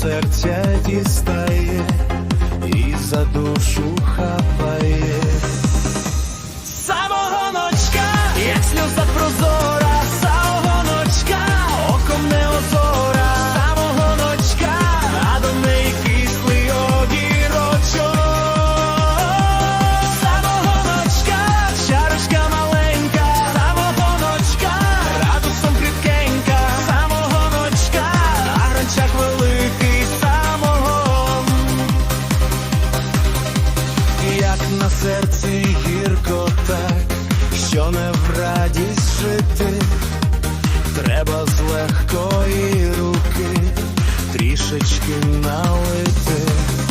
серця дістає і за душу хай. на серці гірко так, що не в радість жити, треба з легкої руки трішечки налити.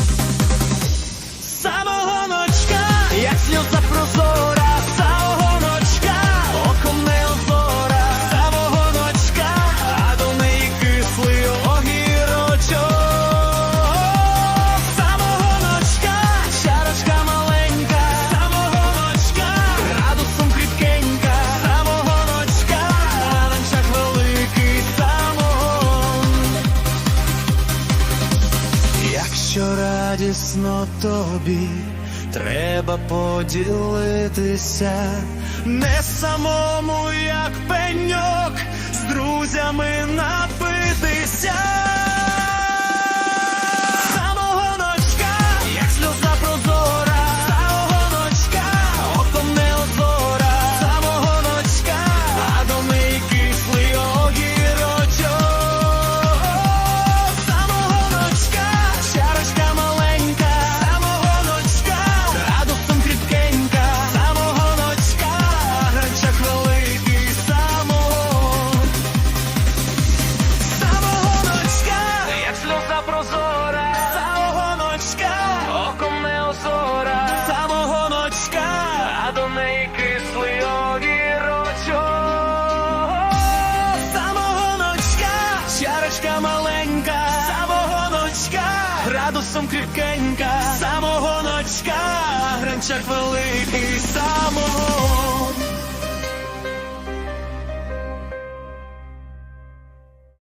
тісно тобі, треба поділитися, не самому, як пеньок, з друзями напитися. градусом кріпкенька, самого ночка, гранчак великий самого.